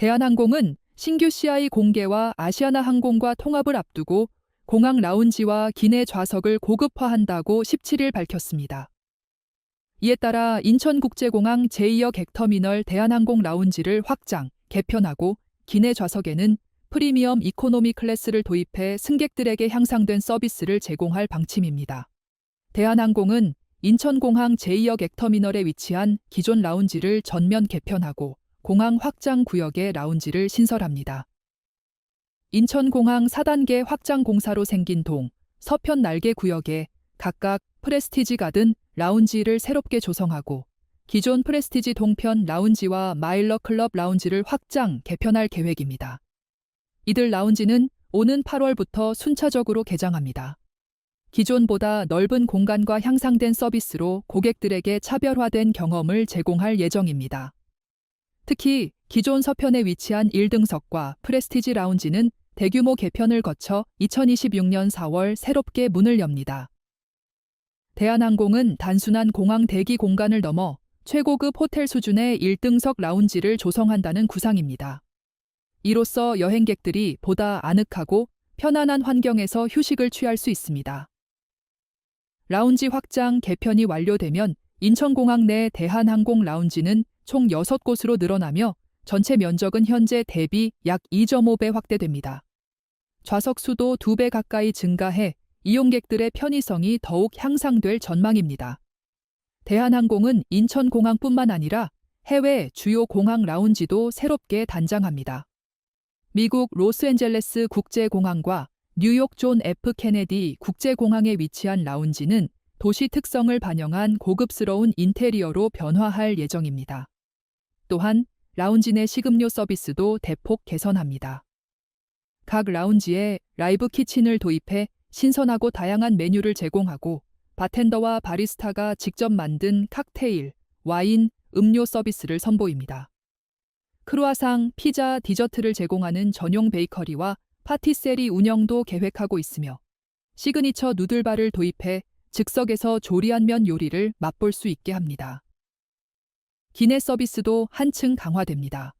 대한항공은 신규 CI 공개와 아시아나 항공과 통합을 앞두고 공항 라운지와 기내 좌석을 고급화한다고 17일 밝혔습니다. 이에 따라 인천국제공항 제2역 객터미널 대한항공 라운지를 확장, 개편하고 기내 좌석에는 프리미엄 이코노미 클래스를 도입해 승객들에게 향상된 서비스를 제공할 방침입니다. 대한항공은 인천공항 제2역 객터미널에 위치한 기존 라운지를 전면 개편하고 공항 확장 구역에 라운지를 신설합니다. 인천공항 4단계 확장 공사로 생긴 동, 서편 날개 구역에 각각 프레스티지 가든 라운지를 새롭게 조성하고 기존 프레스티지 동편 라운지와 마일러 클럽 라운지를 확장, 개편할 계획입니다. 이들 라운지는 오는 8월부터 순차적으로 개장합니다. 기존보다 넓은 공간과 향상된 서비스로 고객들에게 차별화된 경험을 제공할 예정입니다. 특히 기존 서편에 위치한 1등석과 프레스티지 라운지는 대규모 개편을 거쳐 2026년 4월 새롭게 문을 엽니다. 대한항공은 단순한 공항 대기 공간을 넘어 최고급 호텔 수준의 1등석 라운지를 조성한다는 구상입니다. 이로써 여행객들이 보다 아늑하고 편안한 환경에서 휴식을 취할 수 있습니다. 라운지 확장 개편이 완료되면 인천공항 내 대한항공 라운지는 총 6곳으로 늘어나며 전체 면적은 현재 대비 약 2.5배 확대됩니다. 좌석 수도 2배 가까이 증가해 이용객들의 편의성이 더욱 향상될 전망입니다. 대한항공은 인천공항뿐만 아니라 해외 주요 공항 라운지도 새롭게 단장합니다. 미국 로스앤젤레스 국제공항과 뉴욕 존 F 케네디 국제공항에 위치한 라운지는 도시 특성을 반영한 고급스러운 인테리어로 변화할 예정입니다. 또한 라운지 내 식음료 서비스도 대폭 개선합니다. 각 라운지에 라이브 키친을 도입해 신선하고 다양한 메뉴를 제공하고 바텐더와 바리스타가 직접 만든 칵테일, 와인, 음료 서비스를 선보입니다. 크루아상, 피자, 디저트를 제공하는 전용 베이커리와 파티셀이 운영도 계획하고 있으며 시그니처 누들바를 도입해 즉석에서 조리한 면 요리를 맛볼 수 있게 합니다. 기내 서비스도 한층 강화됩니다.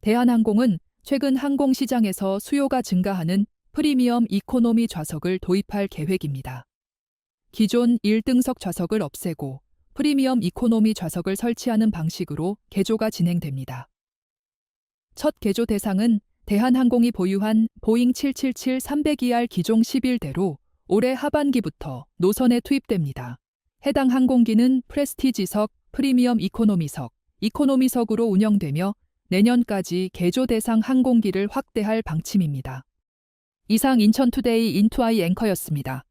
대한항공은 최근 항공시장에서 수요가 증가하는 프리미엄 이코노미 좌석을 도입할 계획입니다. 기존 1등석 좌석을 없애고 프리미엄 이코노미 좌석을 설치하는 방식으로 개조가 진행됩니다. 첫 개조 대상은 대한항공이 보유한 보잉 777-300ER 기종 11대로 올해 하반기부터 노선에 투입됩니다. 해당 항공기는 프레스티지석, 프리미엄 이코노미석, 이코노미석으로 운영되며 내년까지 개조 대상 항공기를 확대할 방침입니다. 이상 인천투데이 인투아이 앵커였습니다.